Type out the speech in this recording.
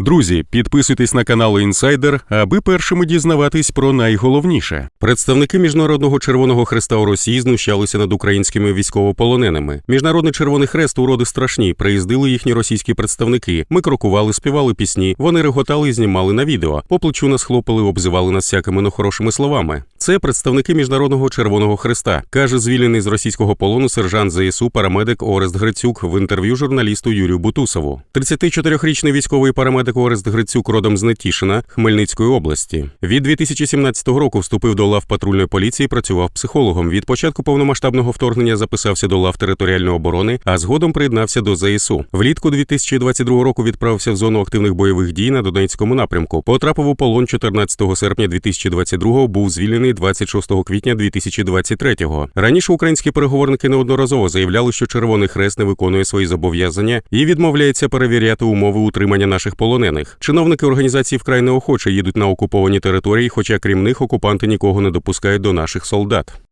Друзі, підписуйтесь на канал Інсайдер, аби першими дізнаватись про найголовніше. Представники Міжнародного Червоного Хреста у Росії знущалися над українськими військовополоненими. Міжнародний Червоний Хрест уроди страшні. Приїздили їхні російські представники. Ми крокували, співали пісні. Вони реготали і знімали на відео. По плечу нас хлопали, обзивали нас всякими нехорошими словами. Це представники Міжнародного Червоного Хреста, каже звільнений з російського полону сержант ЗСУ парамедик Орест Грицюк в інтерв'ю журналісту Юрію Бутусову. 34-річний військовий парамедик Орест Грицюк родом з Нетішина Хмельницької області. Від 2017 року вступив до лав патрульної поліції, працював психологом. Від початку повномасштабного вторгнення записався до лав територіальної оборони, а згодом приєднався до ЗСУ. Влітку 2022 року відправився в зону активних бойових дій на Донецькому напрямку. Потрапив у полон 14 серпня 2022 був звільнений 26 квітня 2023-го. Раніше українські переговорники неодноразово заявляли, що Червоний Хрест не виконує свої зобов'язання і відмовляється перевіряти умови утримання наших полонених. Чиновники організації вкрай неохоче їдуть на окуповані території, хоча крім них окупанти нікого не допускають до наших солдат.